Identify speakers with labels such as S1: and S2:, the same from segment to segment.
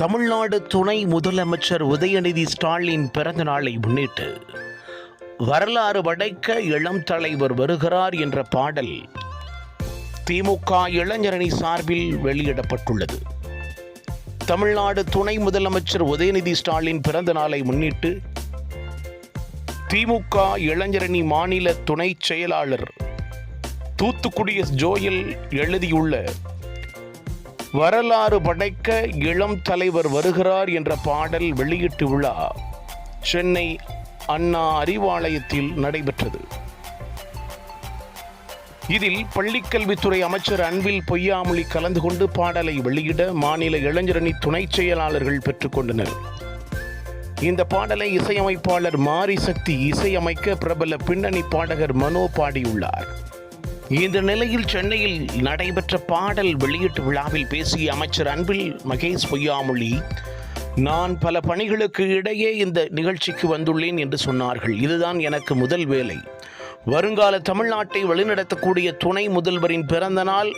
S1: தமிழ்நாடு துணை முதலமைச்சர் உதயநிதி ஸ்டாலின் பிறந்த நாளை முன்னிட்டு வரலாறு படைக்க இளம் தலைவர் வருகிறார் என்ற பாடல் திமுக இளைஞரணி சார்பில் வெளியிடப்பட்டுள்ளது. தமிழ்நாடு துணை முதலமைச்சர் உதயநிதி ஸ்டாலின் பிறந்த நாளை முன்னிட்டு திமுக இளைஞரணி மாநில துணை செயலாளர் தூத்துக்குடி எஸ் ஜோயல் எழுதியுள்ள வரலாறு படைக்க இளம் தலைவர் வருகிறார் என்ற பாடல் வெளியீட்டு விழா சென்னை அண்ணா அறிவாலயத்தில் நடைபெற்றது. இதில் பள்ளிக்கல்வித்துறை அமைச்சர் அன்பில் பொய்யாமொழி கலந்து கொண்டு பாடலை வெளியிட மாநில இளைஞரணி துணை செயலாளர்கள் பெற்றுக்கொண்டனர் இந்த பாடலை இசையமைப்பாளர் மாரி சக்தி இசையமைக்க பிரபல பின்னணி பாடகர் மனோ பாடியுள்ளார். இந்த நிலையில் சென்னையில் நடைபெற்ற பாடல் வெளியீட்டு விழாவில் பேசிய அமைச்சர் அன்பில் மகேஷ் பொய்யாமொழி நான் பல பணிகளுக்கு இடையே இந்த நிகழ்ச்சிக்கு வந்துள்ளேன் என்று சொன்னார்கள். இதுதான் எனக்கு முதல் வேலை. வருங்கால தமிழ்நாட்டை வழிநடத்தக்கூடிய துணை முதல்வரின் பிறந்த நாள்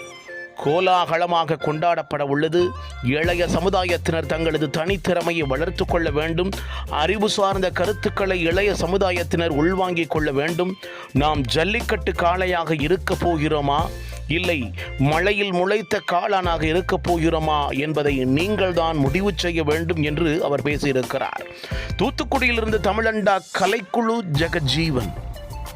S1: கோலாகலமாக கொண்டாடப்பட உள்ளது. இளைய சமுதாயத்தினர் தங்களது தனித்திறமையை வளர்த்து கொள்ள வேண்டும். அறிவு சார்ந்த கருத்துக்களை இளைய சமுதாயத்தினர் உள்வாங்கிக் கொள்ள வேண்டும். நாம் ஜல்லிக்கட்டு காளையாக இருக்கப் போகிறோமா? இல்லை மழையில் முளைத்த காளானாக இருக்கப் போகிறோமா என்பதை நீங்கள் தான் முடிவு செய்ய வேண்டும் என்று அவர் பேசியிருக்கிறார். தூத்துக்குடியிலிருந்து தமிழண்டா கலைக்குழு ஜெகஜீவன்.